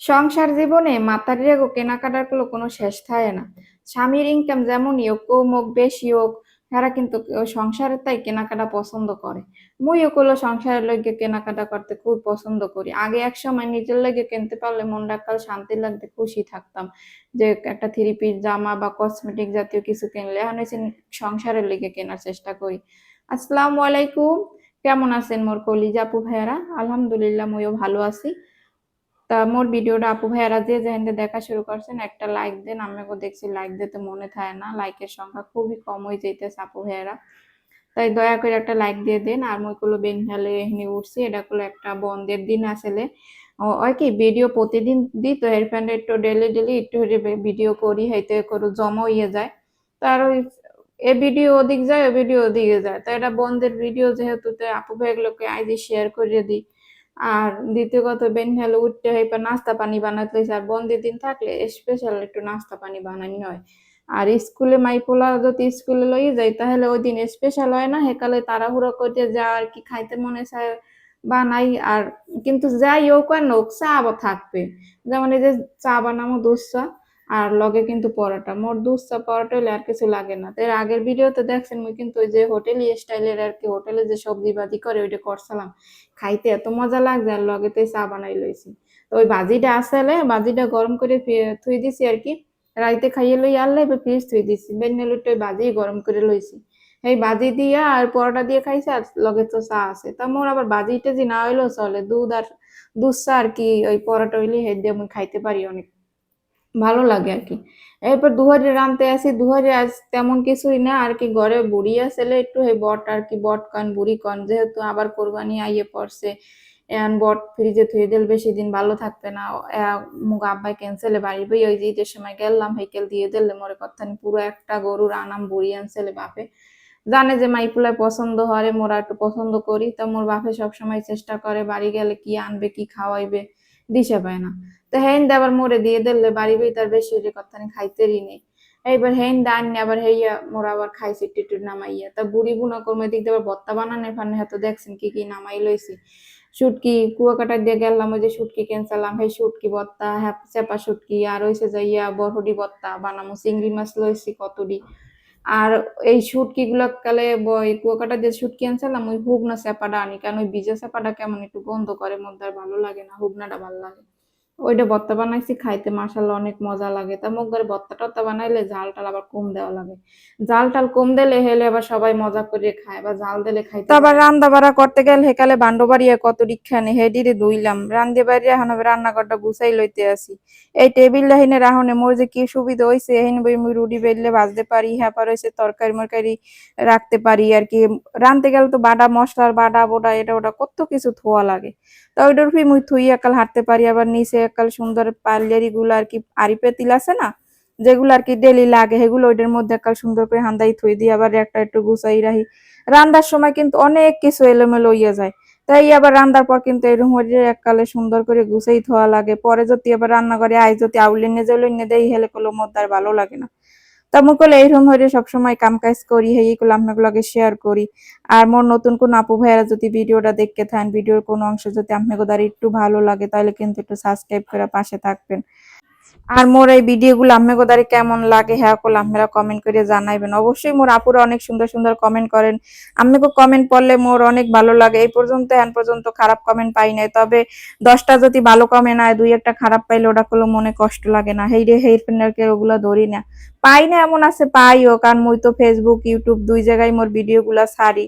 সংসার জীবনে মাতারিরেগো কেনাকাটারগুলো কোনো শেষ থাকে না। স্বামীর ইনকাম যেমনই হোক কম হোক বেশি হোক এরা কিন্তু ওই সংসারের তাই কেনাকাটা পছন্দ করে। মুইও গুলো সংসারের লগে কেনাকাটা করতে খুব পছন্দ করি। আগে এক সময় নিজের লগে কিনতে পারলে মনটা কাল শান্তি লাগতে, খুশি থাকতাম। যে একটা থ্রি পিস জামা বা কসমেটিক জাতীয় কিছু কিনলে এখন হচ্ছে সংসারের লেগে কেনার চেষ্টা করি। আসসালামু আলাইকুম, কেমন আছেন মোর কলিজা আপু ভাইয়ারা? আলহামদুলিল্লাহ, মুইও ভালো আছি। তা মোর ভিডিওটা আপু ভাইয়ারা যে যেখানে দেখা শুরু করছেন, একটা লাইক দেন আমাকে দেখছি লাইক দিতে মনে থাকে না লাইকের সংখ্যা খুবই কম হয়ে যাইতেছে আপু ভাইয়ারা। তাই দয়া করে একটা লাইক দিয়ে দেন, আর মইগুলো বেনহালে এখানে উঠছি, এটা গুলো একটা বন্ধের দিন আসলে। ওই কি ভিডিও প্রতিদিন দিই তো এর ফ্যান্ড একটু ডেলি ডেলি একটু ভিডিও করি হইতে করে জমা হইয়ে যায়। তার ওই এ ভিডিও ওদিক যায়, ও ভিডিও ওদিকে যায়। তো এটা বন্ধের ভিডিও যেহেতু, তো আপু ভাইগুলোকে আইজি শেয়ার করে দিই। আর দ্বিতীয় কথা বেন হলো উঠতে হয় নাস্তা পানি বানাতে হইছে। আর বন্ধের দিন থাকলে স্পেশাল একটু নাস্তা পানি বানানি হয়। আর স্কুলে মাইপোলা যদি স্কুলে লই যাই তাহলে ওই দিন স্পেশাল হয় না? হেকালে তাড়াহুড়ো করতে যা আর কি খাইতে মনে চায় বানাই। আর কিন্তু যাই হোক আর নোক, চা থাকবে। যেমন এই যে চা বানামো চা আর লগে কিন্তু পরোটা। মোর চা পরোটা হলে আর কিছু লাগে না। এর আগের ভিডিওতে দেখছেন মুই কিন্তু ওই যে হোটেলি স্টাইলের আর কি হোটেলে যে সবজি বাজি করে ওইটা করছিলাম। খাইতে এত মজা লাগছে আর লগে তো চা বানাই লইছি। তো ওই ভাজিটা আসলে ভাজিটা গরম করে থুই দিছি আর কি। রাইতে খাইয়ে লই আনলে এবার ফ্রিজ থুই দিছি। বেন্নেলুটা ওই ভাজি গরম করে লইছি। এই ভাজি দিয়া আর পরোটা দিয়ে খাইছে আর লগে তো চা আছে। তা মোর আবার ভাজিটা যে না হইলেও চলে। দুধ আর দুধ চা আর কি ওই পরোটা হইলে হেড দিয়ে মুই খাইতে পারি অনেক। ভালো লাগে আর কি। এরপর দুহারে রানতে আসি, দুহারে আজ তেমন কিছুই না, আর কি ঘরে বুড়ি আসলে একটু এই বট আর কি, বট কন, বুড়ি কন, যেহেতু আবার কোরবানি আইয়ে পড়ছে এখন বট ফ্রিজে থুয়ে দিল, বেশি দিন ভালো থাকবে না মুগ আব্বাই ক্যান্সেলে বাড়ি বই, ওই যে সময় গেলাম, হেকেল দিয়ে দিলে, মরে কথা পুরো একটা গরুর আনাম বুড়ি আনছেলে বাপে। জানে যে মাইপুলায় পছন্দ হয়, মোরা একটু পছন্দ করি, তো মোর বাপে সবসময় চেষ্টা করে বাড়ি গেলে কি আনবে, কি খাওয়াইবে। দিশে পায় না। তো হেন আবার মোরে দিয়ে দিলে, বাড়ি বই তার বেশি হইলে কথা খাইতেরই নেই এইবার হেন দান আবার হেইয়া মোরা আবার খাইছি টিটু নামাইয়া। তা বুড়ি বুনা কর্মে দিক দিয়ে আবার ভত্তা বানানে ফানে হয়তো দেখছেন কি কি নামাই লইছি। শুটকি কুয়াকাটা দিয়ে গেলাম, ওই যে শুটকি কেনছিলাম সেই শুটকি ভর্তা হ্যাঁ চেপা শুটকি আর হইছে যাইয়া বরহডি ভর্তা বানামু, চিংড়ি মাছ লইছি কতডি। আর এই শুটকি গুলা কালে ওই কুয়াকাটা যে শুটকি আনছিলাম, ওই হুগনা চেপাটা আনি, কারণ ওই বিজা চেপাটা কেমন একটু গন্ধ করে মধ্যে ভালো লাগে না, হুগনাটা ভালো লাগে ওইটা ভর্তা বানাইছি খাইতে মাশাল্লাহ অনেক মজা লাগে। তা মুখ ঘরে ভর্তা টর্তা বানাইলে ঝাল টাল আবার কম দেওয়া লাগে। জাল টাল কম দিলে হেলে আবার সবাই মজা করে খায় বা জাল দিলে খাই তো আবার রান্না বাড়া করতে গেলে হেকালে বান্ড বাড়িয়ে কত দীক্ষানে হেডিরে ধুইলাম। রান্ধে বাড়ি এখন রান্নাঘরটা গুছাই লইতে আসি। এই টেবিল হিনে রাহনে মোর যে কি সুবিধা হইছে হিন বই মুই রুটি বেললে ভাজতে পারি হ্যাঁ পার হইছে তরকারি মরকারি রাখতে পারি আর কি। রান্ধতে গেলে তো বাটা মশলার বাটা বোটা এটা ওটা কত কিছু থোয়া লাগে। তো ওইটার ফি মুই থুই একাল হাঁটতে পারি আবার নিচে একাল সুন্দর পার্লারি গুলো আর কি আরি পেতিল আছে না, যেগুলো আর কি ডেলি লাগে, সেগুলো ওইটার মধ্যে একাল সুন্দর করে হান্দাই থুই দিয়ে আবার একটা একটু গুছাই রাখি। রান্দার সময় কিন্তু অনেক কিছু এলোমেলো হইয়া যায়। তাই আবার রান্দার পর কিন্তু এরকম রুম এককালে সুন্দর করে গুছাই থোয়া লাগে। পরে যদি আবার রান্না করে আই যদি আউলে নিয়ে যাইলে নিয়ে দেয় হেলে কলো মধ্যে আর ভালো লাগে না। তা মুই কলে এইরকম হইলে সবসময় কাম কাজ করি, হেই গুলো আপনাগুলোকে শেয়ার করি। আর মোর নতুন কোন আপু ভাইয়ারা যদি ভিডিওটা দেখতে থাকেন, ভিডিওর কোনো অংশ যদি আপনাকে দ্বারা একটু ভালো লাগে, তাহলে কিন্তু একটু সাবস্ক্রাইব করে পাশে থাকবেন। আর মোর এই ভিডিও গুলো আপনাকে দ্বারা কেমন লাগে হ্যাঁ করলে আপনারা কমেন্ট করে জানাইবেন। অবশ্যই মোর আপুরা অনেক সুন্দর সুন্দর কমেন্ট করেন। আপনাকে কমেন্ট পড়লে মোর অনেক ভালো লাগে। এই পর্যন্ত এখন পর্যন্ত খারাপ কমেন্ট পাই নাই। তবে দশটা যদি ভালো কমেন্ট হয় দুই একটা খারাপ পাইলে ওটা করলে মনে কষ্ট লাগে না। হেই রে হেই ফ্রেন্ডকে ওগুলো ধরি না। পাই না এমন আছে, পাইও। কারণ মুই তো ফেসবুক ইউটিউব দুই জায়গায় মোর ভিডিও গুলা ছাড়ি।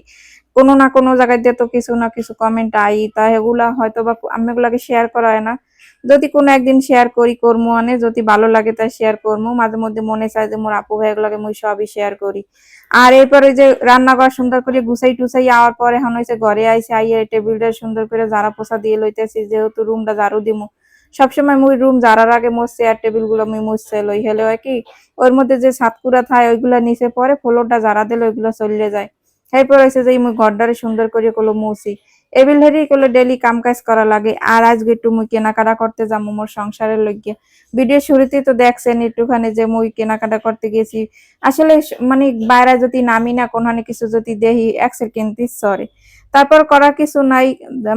কোনো না কোনো জায়গায় দিয়ে তো কিছু না কিছু কমেন্ট আই তা এগুলা হয়তো বা আমি শেয়ার করা হয় না। যদি কোনো একদিন শেয়ার করি করব মানে যদি ভালো লাগে তাই শেয়ার করব মাঝে মধ্যে মনে চায় যে মোর আপু ভাই এগুলাকে মুই সবই শেয়ার করি। আর এরপর যে রান্নাঘর সুন্দর করে গুছাই টুসাই আওয়ার পরে এখন হয়েছে ঘরে আইসে আইয়ে টেবিলটা সুন্দর করে ঝাড়া পোছা দিয়ে লইতেছি, যেহেতু রুমটা ঝাড়ু দিমু। সবসময় মুই রুম ঝাড়ার আগে মোর চেয়ার টেবিলগুলো মুই মুছছে লই। হেলে হয় কি, ওর মধ্যে যে সাতকুড়া থায় ওইগুলা নিচে পরে ফ্লোরটা ঝাড়া দিলে ওইগুলো চলে যায়। এরপর হয়েছে যে মুই ঘরটারে সুন্দর করে কলো মুছি। এবিল হেরি কলে ডেলি কাম কাজ করা লাগে। আর আজকে একটু মুই কেনাকাটা করতে যাব মোর সংসারের লইগে ভিডিও শুরুতে তো দেখছেন একটুখানি যে মুই কেনাকাটা করতে গেছি। আসলে মানে বাইরে যদি নামি না, কোনখানে কিছু যদি দেহি এক সেকেন্ড সরে তারপর করা কিছু নাই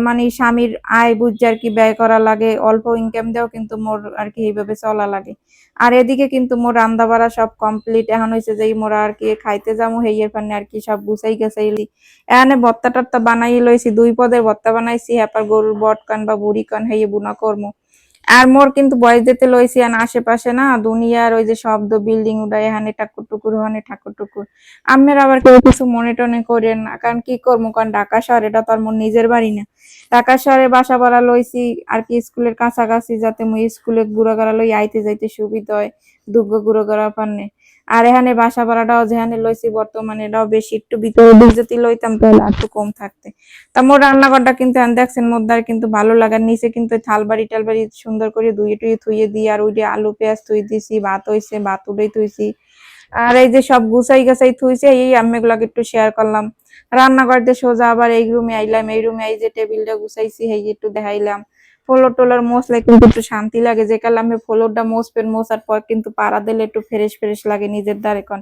মানে স্বামীর আয় বুঝে আর কি ব্যয় করা লাগে, অল্প ইনকাম দেও কিন্তু মোর আর কি এইভাবে চলা লাগে। আর এদিকে কিন্তু মোর রান্না বাড়া সব কমপ্লিট এখন হয়েছে যে মোরা আর কি খাইতে যাব হেইয়ের ফানে আর কি সব গুছাই গেছাইলি এখানে ভর্তা টত্তা বানাই লইছি, দুই পদের বত্তা বানাইছি হ্যাপার গরুর বট কান বা বুড়ি কান হেয়ে বুনা করমু। আর মোর কিন্তু বয়স দিতে লইছি আর আশেপাশে না দুনিয়ার ওই যে শব্দ বিল্ডিং উড়াই, এখানে ঠাকুর টুকুর হানে ঠাকুর টুকুর আমের আবার কেউ কিছু মনে টনে করেন না, কারণ কি করব কারণ ঢাকা শহর, এটা তো আর মোর নিজের বাড়ি না। ঢাকা শহরে বাসা বলা লইছি, আর কি স্কুলের কাছাকাছি যাতে মুই স্কুলে গুড়া গড়া লই আইতে যাইতে সুবিধা হয় দুগ্গ গুড়াগাড়া পান্নে আর এখানে বাসা ভাড়াটাও যেখানে লইছি বর্তমানে এটাও বেশি একটু ভিতরে দিক যদি লইতাম তাহলে আর একটু কম থাকতে। তা মোর রান্নাঘরটা কিন্তু দেখছেন মোদ্দার কিন্তু ভালো লাগার নিচে কিন্তু থালবাড়ি টালবাড়ি সুন্দর করে ধুয়ে টুয়ে থুয়ে দিয়ে আর ওইটা আলু পেঁয়াজ থুই দিছি ভাত হইছে ভাত উঠেই থুইছি। আর এই যে সব গুছাই গাছাই থুইছে এই আমি এগুলাকে একটু শেয়ার করলাম। রান্নাঘর দিয়ে সোজা আবার এই রুমে আইলাম এই রুমে এই যে টেবিলটা গুছাইছি এই একটু দেখাইলাম। ফ্লোর টোলার মোসলে কিন্তু একটু শান্তি লাগে। যে কাল আমি ফ্লোরটা মোসপেন মোসার পর কিন্তু পাড়া দিলে একটু ফ্রেশ ফ্রেশ লাগে নিজের দ্বারে কন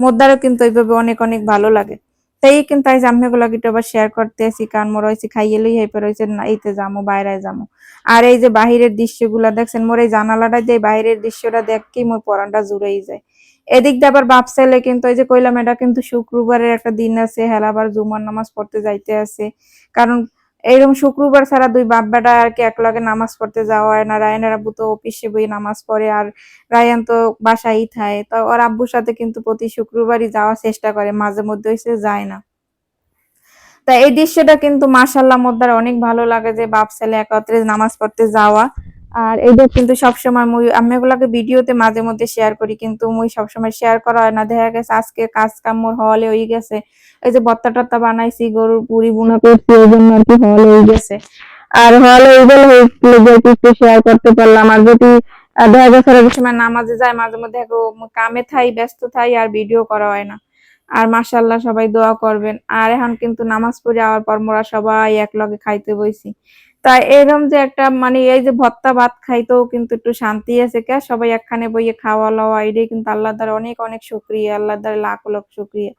মোর কিন্তু এইভাবে অনেক অনেক ভালো লাগে। তাই কিন্তু আজ আমি এগুলো একটু আবার শেয়ার করতে আসি, কারণ মোর হয়েছে খাইয়ে লই হেপে রয়েছে না এইতে যামো বাইরে যামো। আর এই যে বাহিরের দৃশ্যগুলা দেখছেন, মোর এই জানালাটা যে বাইরের দৃশ্যটা দেখি মোর পরানটা জুড়েই যায়। এদিক দিয়ে আবার বাপ কিন্তু এই যে কইলাম, এটা কিন্তু শুক্রবারের একটা দিন আছে হেলা আবার জুমার নামাজ পড়তে যাইতে আছে। কারণ এইরকম শুক্রবার ছাড়া দুই বাপ বেটা আর কি একলগে নামাজ পড়তে যাওয়া হয় না। রায়নের আব্বু তো অফিসে বই নামাজ পড়ে আর রায়ান তো বাসায় থাকে। তো ওর আব্বুর সাথে কিন্তু প্রতি শুক্রবারই যাওয়ার চেষ্টা করে, মাঝে মধ্যে সে যায় না। তা এই দৃশ্যটা কিন্তু মাসাল্লাহ মোদ্দার অনেক ভালো লাগে যে বাপ ছেলে একত্রে নামাজ পড়তে যাওয়া। আর এইটা কিন্তু সবসময় মুই, আমি এগুলাকে ভিডিওতে মাঝে মধ্যে শেয়ার করি, কিন্তু মুই সবসময় শেয়ার করা হয় না। দেখা গেছে আজকে কাজ কাম মোর হলে হয়ে গেছে। এই যে বত্তা টত্তা বানাইছি, গরুর পুরি বুনা করছি ওই জন্য আর কি হল হয়ে গেছে। আর হল হয়ে গেলে একটু শেয়ার করতে পারলাম। আর যদি দেখা গেছে অনেক সময় নামাজে যায়, মাঝে মধ্যে কামে থাই, ব্যস্ত থাই, আর ভিডিও করা হয় না। আর মাশাল্লাহ সবাই দোয়া করবেন। আর এখন কিন্তু নামাজ পড়ে আওয়ার পর মোরা সবাই একলগে খাইতে বইছি। তাই এরকম যে একটা মানে এই যে ভত্তা ভাত খাইতেও কিন্তু একটু শান্তি আছে কে? সবাই একখানে বইয়ে খাওয়া লওয়া এটাই কিন্তু আল্লাহ দ্বারা অনেক অনেক শুক্রিয়া আল্লাহ দ্বারা লাখ লাখ শুক্রিয়া।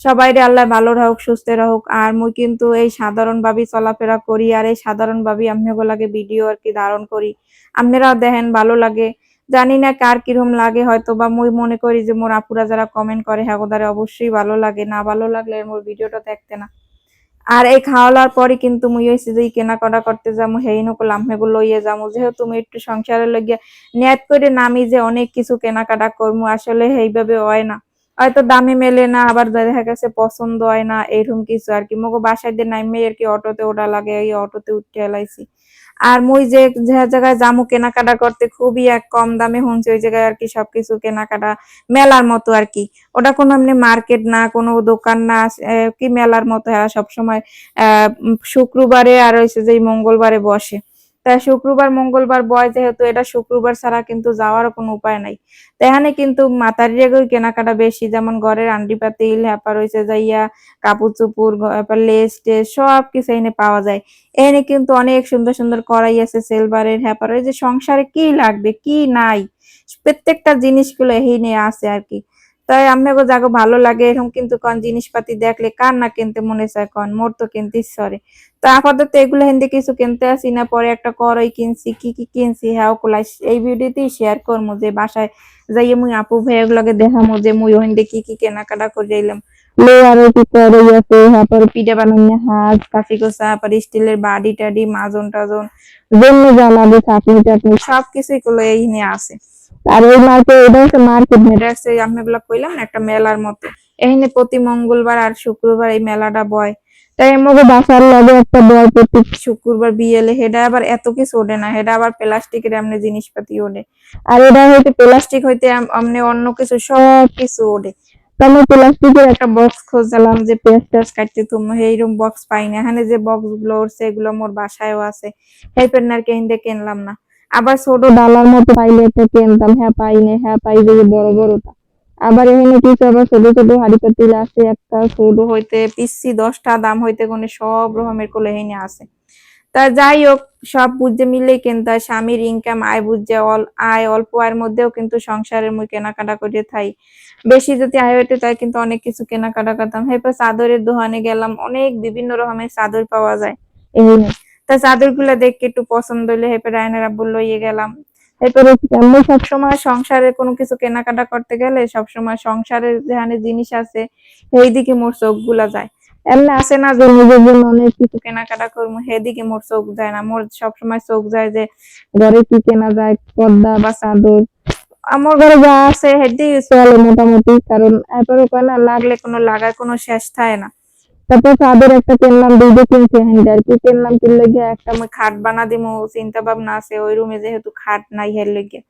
সবাই রে আল্লাহ ভালো রাখুক, সুস্থ রাখুক। আর মুই কিন্তু এই সাধারণ ভাবেই চলাফেরা করি, আর এই সাধারণ আমি লাগে ভিডিও আর কি ধারণ করি। আপনারাও দেখেন, ভালো লাগে। জানি না কার কিরম লাগে হয়তো বা মুই মনে করি যে মোর আপুরা যারা কমেন্ট করে হ্যাঁ ওদারে অবশ্যই ভালো লাগে। না ভালো লাগলে মোর ভিডিওটা দেখতে না। আর এই খাওয়ালার পরে কিন্তু মুই হয়েছি যে কেনাকাটা করতে যাব হেই নকল আম্মেগুলো লইয়ে যাব যেহেতু মুই একটু সংসারে লইয়া নেট করে নামি যে অনেক কিছু কেনাকাটা করব আসলে এইভাবে হয় না। হয়তো দামে মেলে না, আবার দেখা গেছে পছন্দ হয় না, এরকম কিছু আর কি। মগো বাসায় দিয়ে নাইমে আর কি অটোতে ওটা লাগে, এই অটোতে উঠতে এলাইছি। আর মুই যে জায়গায় যামু, কেনাকাটা করতে খুবই এক কম দামে শুনছি ওই জায়গায় আর কি সবকিছু কেনাকাটা মেলার মতো আর কি। ওটা কোনো এমনি মার্কেট না, কোনো দোকান না কি মেলার মতো হ্যাঁ সবসময় আহ শুক্রবারে আর হচ্ছে যে মঙ্গলবারে বসে। তা শুক্রবার, মঙ্গলবার বয় যেহেতু, এটা শুক্রবার ছাড়া কিন্তু যাওয়ারও কোনো উপায় নাই। তো এখানে কিন্তু মাতারি রেগুর কেনাকাটা বেশি, যেমন ঘরের আন্ডি পাতিল হ্যাপার হয়েছে যাইয়া কাপড় চুপুর লেস টেস, সব কিছু এনে পাওয়া যায়। এখানে কিন্তু অনেক সুন্দর সুন্দর কড়াই আছে সিলভারের হ্যাপার যে সংসারে কি লাগবে, কি নাই, প্রত্যেকটা জিনিসগুলো এই নিয়ে আছে আর কি। তাই আমাকে যাগো ভালো লাগে এরকম কিন্তু কোন জিনিসপাতি দেখলে কার না কিনতে মনে চায় কোন? মোর তো কিনতে ইচ্ছরে তো আপাতত এগুলো হিন্দি কিছু কিনতে আসি না, পরে একটা করই কিনছি, কি কি কিনছি হ্যাঁ ওগুলা এই ভিডিওতেই শেয়ার করব যে বাসায় যাইয়ে মুই আপু ভাই এগুলোকে দেখামো যে মুই হিন্দি কি কি কেনাকাটা করে এলাম আছে তারপর পিঠে স্টিলের বাড়ি টাডি, মাজন টাজন টাটনি, সবকিছুই গুলো এই নিয়ে আছে। আর এই মার্কেট এটা হচ্ছে মার্কেট এটা হচ্ছে আমি এগুলো কইলাম না একটা মেলার মতো। এখানে প্রতি মঙ্গলবার আর শুক্রবার এই মেলাটা বয়। তাই আমাকে বাসার লাগে একটা বয় প্রতি শুক্রবার বিয়েলে হেডা আবার এত কিছু ওঠে না, হেডা আবার প্লাস্টিকের এমনি জিনিসপাতি ওঠে। আর এটা হইতে প্লাস্টিক হইতে আম- আমনে অন্য কিছু, সব কিছু ওঠে। তো আমি প্লাস্টিকের একটা বক্স খুঁজলাম যে পেঁয়াজ টেয়াজ কাটতে তুমি এইরকম বক্স পাই না। এখানে যে বক্সগুলো উঠছে এগুলো মোর বাসায়ও আছে। এই পেন্নার কেন্দে কিনলাম না। আবার ছোট ডালার মতো পাইলে একটা কিনতাম হ্যাঁ পাই না হ্যাঁ পাই যে বড় বড়টা। আবার এখানে কিছু আবার ছোট ছোট হাড়ি পাতিল আছে, একটা ছোট হইতে পিসি দশটা, দাম হইতে কোনে সব রকমের কোলে এখানে আছে। তা যাই হোক, সব বুঝে মিলেই কিন্তু স্বামীর ইনকাম আয় বুঝে অল, আয় অল্প আয়ের মধ্যেও কিন্তু সংসারের মুই কেনাকাটা করে থাই। বেশি যদি আয় হইতে তাই কিন্তু অনেক কিছু কেনাকাটা করতাম। এরপর চাদরের দোকানে গেলাম, অনেক বিভিন্ন রকমের চাদর পাওয়া যায়। এই। তা চাদরগুলা দেখে একটু পছন্দ হলে হেপে রায়নারা বলল ইয়ে গেলাম। এরপরে আমি সবসময় সংসারে কোনো কিছু কেনাকাটা করতে গেলে সবসময় সংসারের যেখানে জিনিস আছে সেই দিকে মোর চোখগুলা যায়। এমনি আসে না যে নিজের জন্য অনেক কিছু কেনাকাটা করব সেদিকে মোর চোখ যায় না। মোর সবসময় চোখ যায় যে ঘরে কি কেনা যায় পর্দা বা চাদর। আমার ঘরে যা আছে সেটাই চলে মোটামুটি। কারণ এরপরে কয় না লাগলে কোনো লাগার কোনো শেষ থাকে না। তারপর চাদর একটা কিনলাম দুইটা কিনছি হ্যান্ড আর কি। কিনলাম কিনলে গিয়ে একটা আমি খাট বানা দিমু, চিন্তা ভাবনা আছে, ওই রুমে যেহেতু খাট নাই হের লেগে।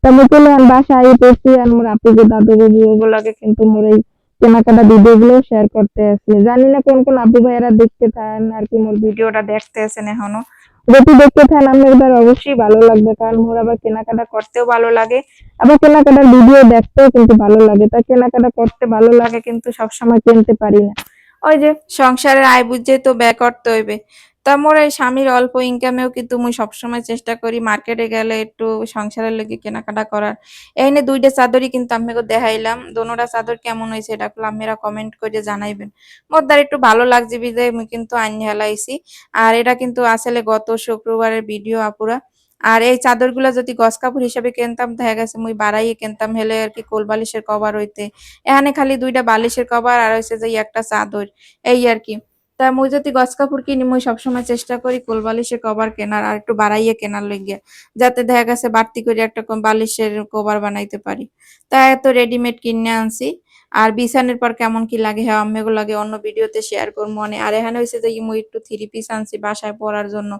তা আমি চলে বাসায় পড়ছি আর মোর আপুকে, দাদুকে গুলোকে কিন্তু মোর এই কেনাকাটা ভিডিও গুলো শেয়ার করতে আসি জানি না কোন কোন আপু ভাইয়েরা দেখতে থাকেন আর কি, মোর ভিডিওটা দেখতে আছেন এখনও। যদি দেখতে থাকেন আপনাদের অবশ্যই ভালো লাগবে, কারণ মোর আবার কেনাকাটা করতেও ভালো লাগে। আবার কেনাকাটার ভিডিও দেখতেও কিন্তু ভালো লাগে। তা কেনাকাটা করতে ভালো লাগে কিন্তু সবসময় কিনতে পারি না। ওই যে, সংসারের আয় বুঝে তো ব্যয় করতে হইবে। তা মোর এই স্বামীর অল্প ইনকামেও কিন্তু মুই সবসময় চেষ্টা করি মার্কেটে গেলে একটু সংসারের লেগে কেনাকাটা করার। এখানে দুইটা চাদরই কিন্তু আপনাকে দেখাইলাম। দোনোটা চাদর কেমন হয়েছে এটা আপনারা কমেন্ট করে জানাইবেন। মোর দ্বার একটু ভালো লাগছে বিদায়, মুই কিন্তু আইন হেলাইছি। আর এটা কিন্তু আসলে গত শুক্রবারের ভিডিও আপুরা। আর এই চাদরগুলা যদি গস কাপড় হিসেবে কিনতাম, দেখা গেছে মুই বাড়াইয়ে কিনতাম, হেলে আর কি কোল বালিশের কভার হইতে। এখানে খালি দুইটা বালিশের কভার আর হইছে যে একটা চাদর, এই আর কি। তা মুই যদি গস কাপড় কিনি, মুই সবসময় চেষ্টা করি কোল বালিশের কভার কেনার আর একটু বাড়াইয়ে কেনার লইগিয়া, যাতে দেখা গেছে বাড়তি করে একটা বালিশের কভার বানাইতে পারি। তা এত রেডিমেড কিনে আনছি। আর বিছানের পর কেমন কি লাগে হ্যাঁ আম্মেগো লাগে, অন্য ভিডিওতে শেয়ার করব মানে আর এখানে হয়েছে যে মুই একটু থ্রি পিস আনছি বাসায় পরার জন্য।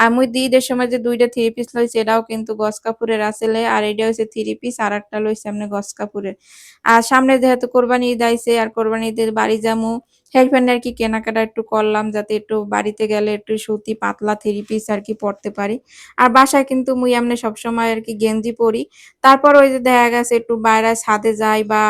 আর মুই দিদের সময় যে দুইটা থ্রি পিস লইছি, এটাও কিন্তু গস কাপড়ের আসলে। আর এটা হয়েছে থ্রি পিস আর একটা লইছে আমি গস কাপুরের আর সামনে যেহেতু কোরবানি ঈদ আইছে, আর কোরবানি ঈদের বাড়ি যামু। হেল্পেন আর কি কেনাকাটা একটু করলাম, যাতে একটু বাড়িতে গেলে একটু সুতি পাতলা থ্রি পিস আর কি পরতে পারি। আর বাসায় কিন্তু মুই এমনি সবসময় আর কি গেঞ্জি পরি। তারপর ওই যে দেখা গেছে একটু বাইরে ছাদে যাই বা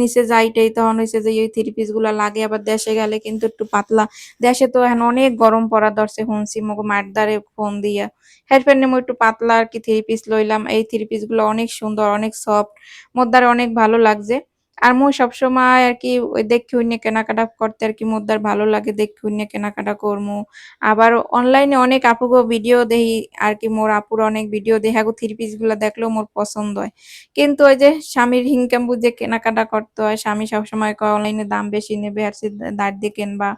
নিচে যাইটাই তখন হয়েছে যে ওই থ্রি পিসগুলা লাগে, আবার দেশে গেলে কিন্তু একটু পাতলা। দেশে তো এখন অনেক গরম পড়া ধরছে শুনছি মগো মাঠদারে ফোন দিয়া। হেল্পেন মো একটু পাতলা আর কি থ্রি পিস লইলাম। এই থ্রি পিসগুলো অনেক সুন্দর, অনেক সফট মোদ্দার অনেক ভালো লাগছে। আর মু সবসময় আর কি ওই দেখি উইনে কেনাকাটা করতে আর কি মোদ্দার ভালো লাগে, দেখি উইনে কেনাকাটা করমু। আবার অনলাইনে অনেক আপুগো ভিডিও দেখি আর কি মোর আপুর অনেক ভিডিও দেখাগো থ্রি পিসগুলা দেখলেও মোর পছন্দ হয়। কিন্তু ওই যে স্বামীর ইনকাম বুঝে কেনাকাটা করতে হয়, স্বামী সবসময় কয় অনলাইনে দাম বেশি নেবে আর সে দাঁড় দিয়ে কিনবা।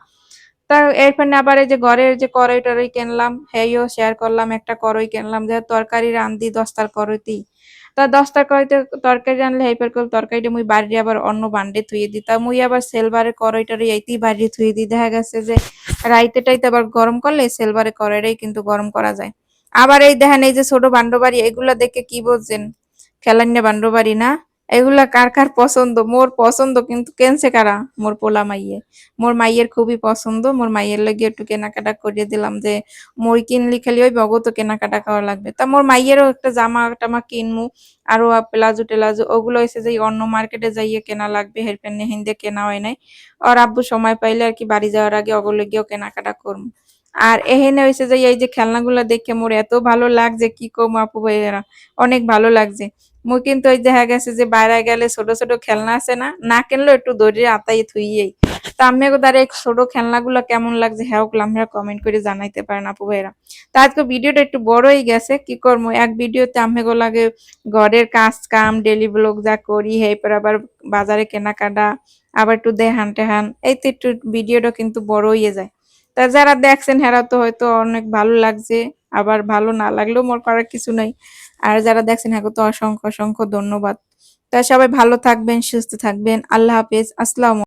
তা এরপরে আবার এই যে ঘরের যে কড়াই টড়াই কিনলাম, হেইও শেয়ার করলাম, একটা কড়াই কিনলাম যে তরকারি রান্ধি কড়াইতেই তা দশটা কড়াইতে তরকারি রানলে হেপার করে তরকারিটা মুই বাড়ি আবার অন্য বান্ডে থুয়ে দিই। তা মুই আবার সেলবারে কড়াই টড়াই এইতেই বাড়ি থুয়ে দিই। দেখা গেছে যে রাইতে টাইতে আবার গরম করলে সেলবারে কড়াইটাই কিন্তু গরম করা যায়। আবার এই দেখেন এই যে ছোট বান্ড বাড়ি এগুলা দেখে কি বলছেন? খেলান্যা বান্ডবাড়ি না? এগুলা কার কার পছন্দ? মোর পছন্দ কিন্তু কেনছে কারা? মোর পোলা মাইয়ে। মোর মাইয়ের খুবই পছন্দ। মোর মাইয়ের লাগে একটু কেনাকাটা করিয়ে দিলাম যে, মই কিনলি খালি ওই বগত কেনাকাটা করা লাগবে। তা মোর মাইয়েরও একটা জামা টামা কিনমু, আরও প্লাজো টেলাজো, ওগুলো এসে যে, অন্য মার্কেটে যাইয়ে কেনা লাগবে, হেরপেন হিন্দে কেনা হয় নাই। আর আব্বু সময় পাইলে আর কি বাড়ি যাওয়ার আগে ওগুলো গিয়েও কেনাকাটা করব আর এহেনে হয়েছে যে, এই যে খেলনাগুলো দেখে মোর এত ভালো লাগছে, কি কম আপু ভাইয়েরা? অনেক ভালো লাগছে। মুই কিন্তু ওই দেখা গেছে যে বাইরে গেলে ছোট ছোট খেলনা আছে না না কিনলেও একটু দড়িয়ে আতাই থুইয়েই। তা আমি দ্বারা এই ছোট খেলনাগুলো কেমন লাগছে হ্যাঁ আপনারা কমেন্ট করে জানাইতে পারেন আপু ভাইরা তা আজকে ভিডিওটা একটু বড়ই গেছে, কি করব? এক ভিডিওতে আমিগো লাগে ঘরের কাজ কাম ডেলি ব্লগ যা করি, এরপর আবার বাজারে কেনাকাটা, আবার একটু দেহান টেহান, এই তো একটু ভিডিওটা কিন্তু বড় হয়ে যায়। তা যারা দেখছেন হেরা তো হয়তো অনেক ভালো লাগছে, আবার ভালো না লাগলেও মোর করার কিছু নাই। আর যারা দেখছেন হ্যাঁ তো অসংখ্য অসংখ্য ধন্যবাদ। তা সবাই ভালো থাকবেন, সুস্থ থাকবেন। আল্লাহ হাফেজ। আসসালাম